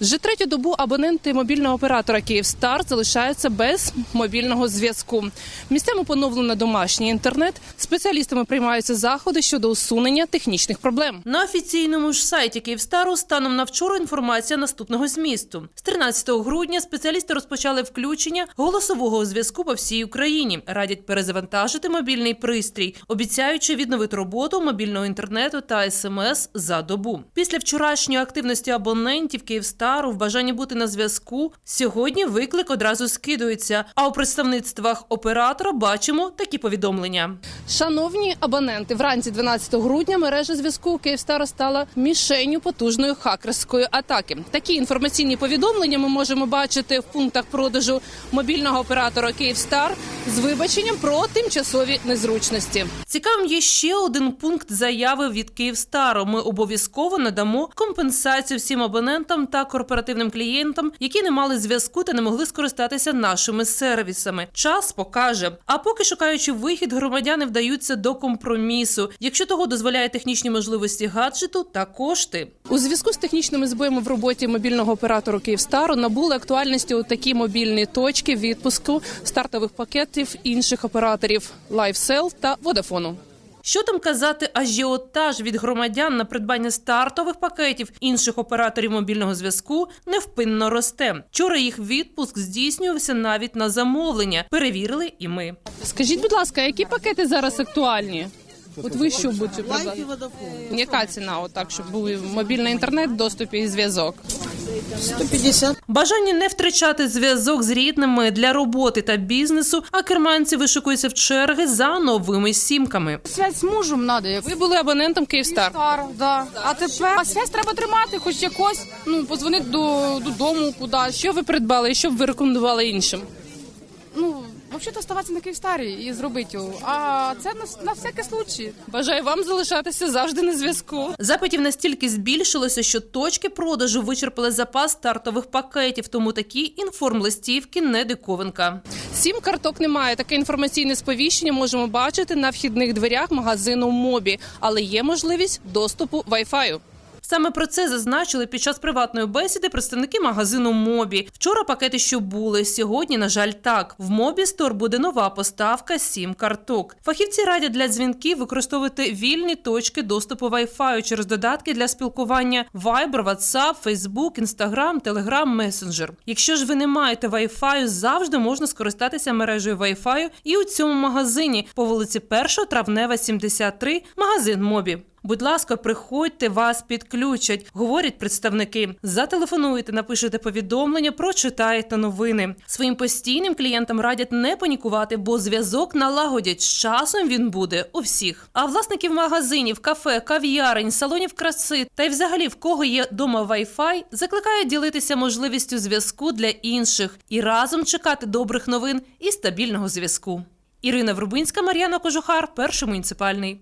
Вже третю добу абоненти мобільного оператора Київстар залишаються без мобільного зв'язку. Місцями поновлено домашній інтернет. Спеціалістами приймаються заходи щодо усунення технічних проблем. На офіційному ж сайті Київстару станом на вчора інформація наступного змісту. З 13 грудня спеціалісти розпочали включення голосового зв'язку по всій Україні. Радять перезавантажити мобільний пристрій, обіцяючи відновити роботу мобільного інтернету та СМС за добу. Після вчорашньої активності абонентів Київстару в бажанні бути на зв'язку. Сьогодні виклик одразу скидується. А у представництвах оператора бачимо такі повідомлення. Шановні абоненти, вранці 12 грудня мережа зв'язку Київстара стала мішенню потужної хакерської атаки. Такі інформаційні повідомлення ми можемо бачити в пунктах продажу мобільного оператора Київстар з вибаченням про тимчасові незручності. Цікавим є ще один пункт заяви від Київстару. Ми обов'язково надамо компенсацію всім абонентам та корпоративним клієнтам, які не мали зв'язку та не могли скористатися нашими сервісами. Час покаже. А поки шукаючи вихід, громадяни вдаються до компромісу, якщо того дозволяє технічні можливості гаджету та кошти. У зв'язку з технічними збоями в роботі мобільного оператору Київстару набули актуальності у такі мобільні точки відпуску стартових пакетів інших операторів LifeSell та Vodafone. Що там казати, ажіотаж від громадян на придбання стартових пакетів інших операторів мобільного зв'язку невпинно росте. Вчора їх відпуск здійснювався навіть на замовлення. Перевірили і ми. Скажіть, будь ласка, які пакети зараз актуальні? От ви що будете продати? Яка ціна, от так, щоб був мобільний інтернет в доступі і зв'язок? 150. Бажання не втрачати зв'язок з рідними для роботи та бізнесу, а керманці вишикуються в черги за новими сімками. Связь з мужем надо, як Ви були абонентом Київстар. Київстар, да. А тепер а связь треба тримати, хоч якось, ну, позвонити до, додому куди Що ви придбали і що б ви рекомендували іншим? Взагалі оставатися на Київстарі і зробити його. А це на, на всякий случай. Бажаю вам залишатися завжди на зв'язку. Запитів настільки збільшилося, що точки продажу вичерпали запас стартових пакетів, тому такі інформлистівки не диковинка. Сім карток немає. Таке інформаційне сповіщення можемо бачити на вхідних дверях магазину Мобі, але є можливість доступу Wi-Fi. Саме про це зазначили під час приватної бесіди представники магазину Мобі. Вчора пакети, що були сьогодні, на жаль, так. В Мобі Стор буде нова поставка сім карток. Фахівці радять для дзвінків використовувати вільні точки доступу Wi-Fi через додатки для спілкування Viber, WhatsApp, Facebook, Instagram, Telegram, Messenger. Якщо ж ви не маєте Wi-Fi, завжди можна скористатися мережею Wi-Fi і у цьому магазині по вулиці 1 Травнева, 73, магазин Мобі. Будь ласка, приходьте, вас підключать, говорять представники. Зателефонуйте, напишете повідомлення, прочитаєте новини. Своїм постійним клієнтам радять не панікувати, бо зв'язок налагодять. З часом він буде у всіх. А власників магазинів, кафе, кав'ярень, салонів краси та й взагалі в кого є дома Wi-Fi, закликають ділитися можливістю зв'язку для інших і разом чекати добрих новин і стабільного зв'язку. Ірина Врубинська, Мар'яна Кожухар, перший муніципальний.